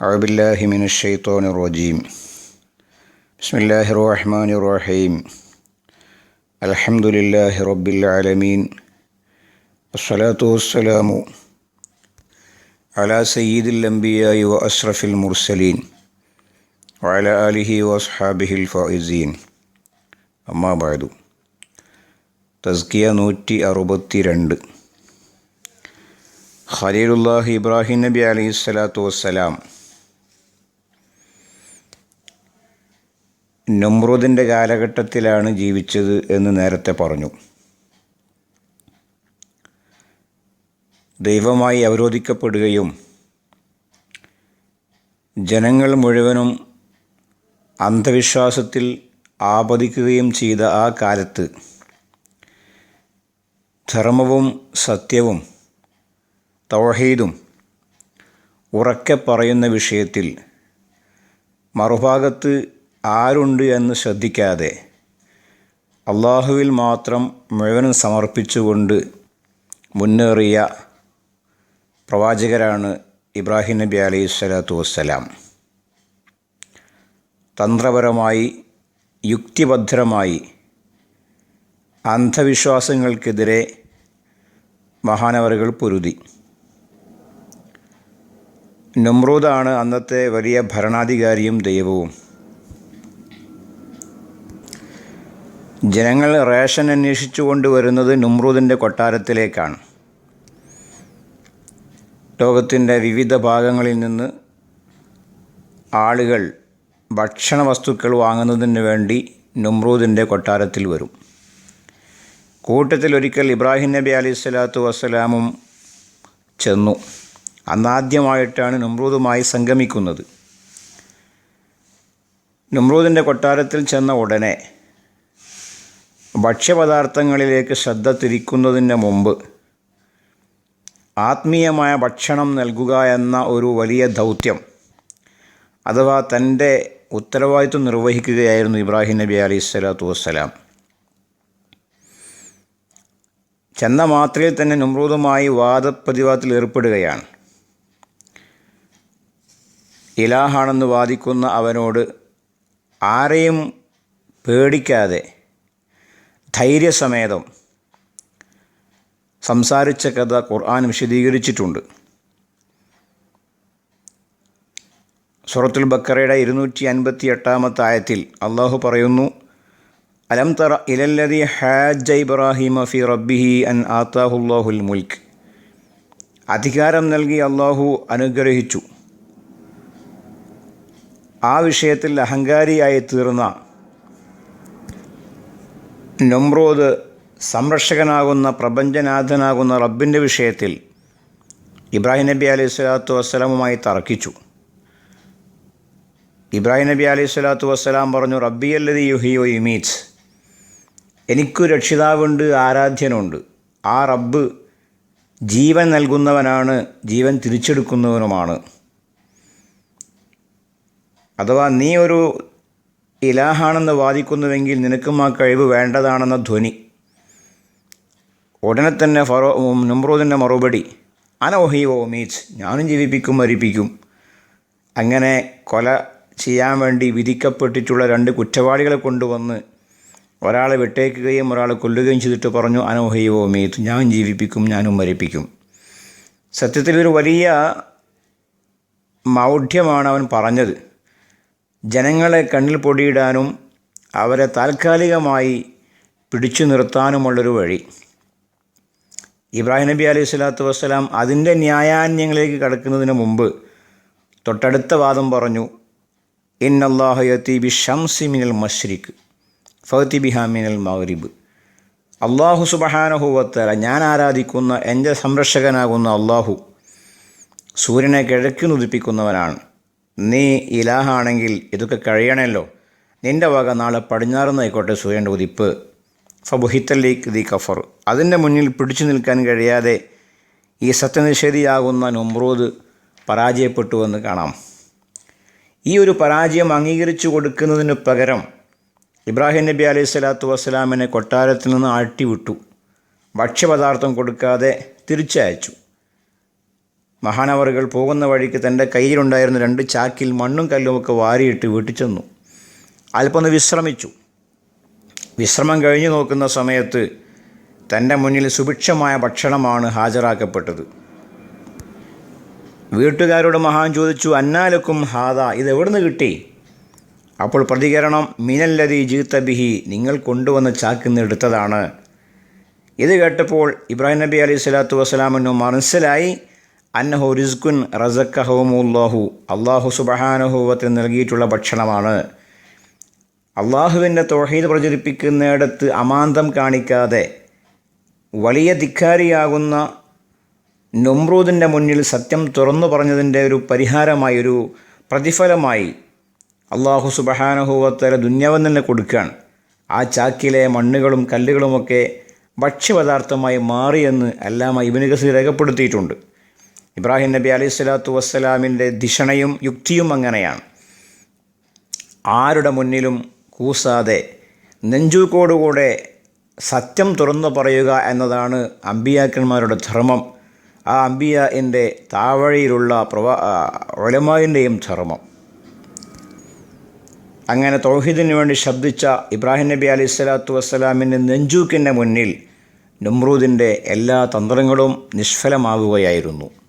أعوذ بالله من الشيطان الرجيم بسم الله الرحمن الرحيم الحمد لله رب العالمين والصلاة والسلام على سيد الأنبياء وأشرف المرسلين وعلى آله وأصحابه الفائزين أما بعد തസ്കിയ നൂറ്റി അറുപത്തി രണ്ട് ഖലീലുല്ലാഹി ഇബ്രാഹിം നബി അലൈഹി സ്വലാത്തു വസ്സലാം നമ്രൂദിന്റെ കാലഘട്ടത്തിലാണ് ജീവിച്ചത് എന്ന് നേരത്തെ പറഞ്ഞു. ദൈവമായി അവരോധിക്കപ്പെടുകയും ജനങ്ങൾ മുഴുവനും അന്ധവിശ്വാസത്തിൽ ആപതിക്കുകയും ചെയ്ത ആ കാലത്ത് ധർമ്മവും സത്യവും തൗഹീദും ഉറക്കെ പറയുന്ന വിഷയത്തിൽ മറുഭാഗത്ത് ആരുണ്ട് എന്ന് ശ്രദ്ധിക്കാതെ അള്ളാഹുവിൽ മാത്രം മുഴുവനും സമർപ്പിച്ചുകൊണ്ട് മുന്നേറിയ പ്രവാചകരാണ് ഇബ്രാഹിം നബി അലൈഹി സ്വലാത്തു വസ്സലാം. തന്ത്രപരമായി യുക്തിഭദ്രമായി അന്ധവിശ്വാസങ്ങൾക്കെതിരെ മഹാനവറുകൾ പൊരുതി. നമ്രൂദാണ് അന്നത്തെ വലിയ ഭരണാധികാരിയും ദൈവവും. ജനങ്ങൾ റേഷൻ അന്വേഷിച്ചു കൊണ്ടുവരുന്നത് നുമ്രൂദിന്റെ കൊട്ടാരത്തിലേക്കാണ്. ലോകത്തിന്റെ വിവിധ ഭാഗങ്ങളിൽ നിന്ന് ആളുകൾ ഭക്ഷണ വസ്തുക്കൾ വാങ്ങുന്നതിന് വേണ്ടി നുമ്രൂദിന്റെ കൊട്ടാരത്തിൽ വരും. കൂട്ടത്തിൽ ഒരിക്കൽ ഇബ്രാഹിം നബി അലി സ്വലാത്തു വസ്സലാമും ചെന്നു. അന്നാദ്യമായിട്ടാണ് നുമ്രൂദുമായി സംഗമിക്കുന്നത്. നുമ്രൂദിന്റെ കൊട്ടാരത്തിൽ ചെന്ന ഉടനെ ഭക്ഷ്യപദാർത്ഥങ്ങളിലേക്ക് ശ്രദ്ധ തിരിക്കുന്നതിന് മുമ്പ് ആത്മീയമായ ഭക്ഷണം നൽകുക എന്ന ഒരു വലിയ ദൗത്യം അഥവാ തന്റെ ഉത്തരവാദിത്വം നിർവഹിക്കുകയായിരുന്നു ഇബ്രാഹിം നബി അലൈഹി സ്വലാത്തു വസ്സലാം. ചെന്ന മാത്രയിൽ തന്നെ നുമ്രൂതുമായി വാദപ്രതിവാദത്തിൽ ഏർപ്പെടുകയാണ്. ഇലാഹാണെന്ന് വാദിക്കുന്ന അവനോട് ആരെയും പേടിക്കാതെ ധൈര്യസമേതം സംസാരിച്ച കഥ ഖുർആൻ വിശദീകരിച്ചിട്ടുണ്ട്. സുറത്തുൽ ബക്കറയുടെ ഇരുന്നൂറ്റി അൻപത്തി എട്ടാമത്തെ ആയത്തിൽ അള്ളാഹു പറയുന്നു അലം തറ ഇലല്ലതി ഹാജ ഇബ്രാഹിമ ഫി റബ്ബിഹി അൻ ആത്താഹുല്ലാഹുൽ മുൽക്ക് അധികാരം നൽകി അള്ളാഹു അനുഗ്രഹിച്ചു. ആ വിഷയത്തിൽ അഹങ്കാരിയായി തീർന്ന നമ്രോദ് സംരക്ഷകനാകുന്ന പ്രപഞ്ചനാഥനാകുന്ന റബ്ബിന്റെ വിഷയത്തിൽ ഇബ്രാഹിം നബി അലൈഹി സ്വലാത്തു വസ്സലാമുമായി തർക്കിച്ചു. ഇബ്രാഹിം നബി അലൈഹി സ്വലാത്തു വസ്സലാം പറഞ്ഞു റബ്ബിയല്ലതി യുഹിയോ യുമീറ്റ്സ് എനിക്കു രക്ഷിതാവുണ്ട് ആരാധ്യനുണ്ട്. ആ റബ്ബ് ജീവൻ നൽകുന്നവനാണ് ജീവൻ തിരിച്ചെടുക്കുന്നവനുമാണ്. അഥവാ നീ ഒരു ഇലാഹാണെന്ന് വാദിക്കുന്നുവെങ്കിൽ നിനക്കും ആ കഴിവ് വേണ്ടതാണെന്ന ധ്വനി. ഉടനെ തന്നെ ഫറോ നമ്രൂദിന്റെ മറുപടി അനോഹി ഓ മീറ്റ്സ് ഞാനും ജീവിപ്പിക്കും മരിപ്പിക്കും. അങ്ങനെ കൊല ചെയ്യാൻ വേണ്ടി വിധിക്കപ്പെട്ടിട്ടുള്ള രണ്ട് കുറ്റവാളികളെ കൊണ്ടുവന്ന് ഒരാളെ വിട്ടേക്കുകയും ഒരാളെ കൊല്ലുകയും ചെയ്തിട്ട് പറഞ്ഞു അനോഹയോ മീത്ത് ഞാൻ ജീവിപ്പിക്കും ഞാനും മരിപ്പിക്കും. സത്യത്തിൽ ഒരു വലിയ മൗഢ്യമാണ് അവൻ പറഞ്ഞത്. ജനങ്ങളെ കണ്ണിൽ പൊടിയിടാനും അവരെ താൽക്കാലികമായി പിടിച്ചു നിർത്താനുമുള്ളൊരു വഴി. ഇബ്രാഹിം നബി അലൈഹി സ്വലാത്തു വസ്സലാം അതിന്റെ ന്യായാന്യങ്ങളിലേക്ക് കടക്കുന്നതിന് മുമ്പ് തൊട്ടടുത്ത വാദം പറഞ്ഞു ഇന്നല്ലാഹയത്തി ബി ഷംസി മിനൽ മഷ്രിഖ് ഫഹത്തി ബിഹാമിനൽ മഗ്രിബ്. അള്ളാഹു സുബഹാനഹുവത്തല ഞാൻ ആരാധിക്കുന്ന എന്റെ സംരക്ഷകനാകുന്ന അള്ളാഹു സൂര്യനെ കിഴക്ക് നുദിപ്പിക്കുന്നവനാണ് നീ ഇലാഹാണെങ്കിൽ ഇതൊക്കെ കഴിയണമല്ലോ നിന്റെ വക നാളെ പടിഞ്ഞാറുന്നായിക്കോട്ടെ സൂര്യന്റെ ഉദിപ്പ്. ഫബുഹിത്തലേക്ക് ദി കഫർ. അതിന്റെ മുന്നിൽ പിടിച്ചു നിൽക്കാൻ കഴിയാതെ ഈ സത്യനിഷേധിയാകുന്ന പരാജയപ്പെട്ടു പരാജയപ്പെട്ടുവെന്ന് കാണാം. ഈ ഒരു പരാജയം അംഗീകരിച്ചു കൊടുക്കുന്നതിന് പകരം ഇബ്രാഹിം നബി അലൈഹി സ്വലാത്തു വസ്സലാമിനെ കൊട്ടാരത്തിൽ നിന്ന് ആട്ടിവിട്ടു. ഭക്ഷ്യപദാർത്ഥം കൊടുക്കാതെ തിരിച്ചയച്ചു. മഹാനവറുകൾ പോകുന്ന വഴിക്ക് തന്റെ കയ്യിലുണ്ടായിരുന്ന രണ്ട് ചാക്കിൽ മണ്ണും കല്ലുമൊക്കെ വാരിയിട്ട് വീട്ടിൽ ചെന്നു. അല്പമൊന്ന് വിശ്രമിച്ചു. വിശ്രമം കഴിഞ്ഞു നോക്കുന്ന സമയത്ത് തന്റെ മുന്നിൽ സുഭിക്ഷമായ ഭക്ഷണമാണ് ഹാജരാക്കപ്പെട്ടത്. വീട്ടുകാരോട് മഹാൻ ചോദിച്ചു അന്നാലക്കും ഹാദ ഇതെവിടുന്ന് കിട്ടി? അപ്പോൾ പ്രതികരണം മിനല്ലതി ജീത്ത ബിഹി നിങ്ങൾ കൊണ്ടുവന്ന ചാക്കിൽ നിന്ന് എടുത്തതാണ്. ഇത് കേട്ടപ്പോൾ ഇബ്രാഹിം നബി അലൈഹി സ്വലാത്തു വസ്സലാമിനു മനസ്സിലായി അന്നഹു റിസ്കുൻ റസക്കഹുമുല്ലാഹു അള്ളാഹു സുബഹാനുഹൂവത്തിന് നൽകിയിട്ടുള്ള ഭക്ഷണമാണ്. അള്ളാഹുവിന്റെ തോഹീദ് പ്രചരിപ്പിക്കുന്നിടത്ത് അമാന്തം കാണിക്കാതെ വലിയ ധിക്കാരിയാകുന്ന നൊമ്രൂദിന്റെ മുന്നിൽ സത്യം തുറന്നു പറഞ്ഞതിന്റെ ഒരു പരിഹാരമായി ഒരു പ്രതിഫലമായി അള്ളാഹു സുബഹാനുഹൂവത്തര ദുന്യാവൻ തന്നെ കൊടുക്കുകയാണ്. ആ ചാക്കിലെ മണ്ണുകളും കല്ലുകളുമൊക്കെ ഭക്ഷ്യപദാർത്ഥമായി മാറിയെന്ന് അല്ലാമ ഇബിന് ഗസീർ രേഖപ്പെടുത്തിയിട്ടുണ്ട്. ഇബ്രാഹിം നബി അലൈഹി സ്വലാത്തു വസ്സലാമിന്റെ ധിഷണയും യുക്തിയും അങ്ങനെയാണ്. ആരുടെ മുന്നിലും കൂസാതെ നെഞ്ചൂക്കോടുകൂടെ സത്യം തുറന്നു പറയുക എന്നതാണ് അമ്പിയാക്കന്മാരുടെ ധർമ്മം. ആ അമ്പിയ എന്റെ താവഴിയിലുള്ള ധർമ്മം. അങ്ങനെ തൗഹീദിന് വേണ്ടി ശബ്ദിച്ച ഇബ്രാഹിം നബി അലൈഹി സ്വലാത്തു വസ്സലാമിന്റെ നെഞ്ചൂക്കിന്റെ മുന്നിൽ നമ്രൂദിന്റെ എല്ലാ തന്ത്രങ്ങളും നിഷ്ഫലമാകുകയായിരുന്നു.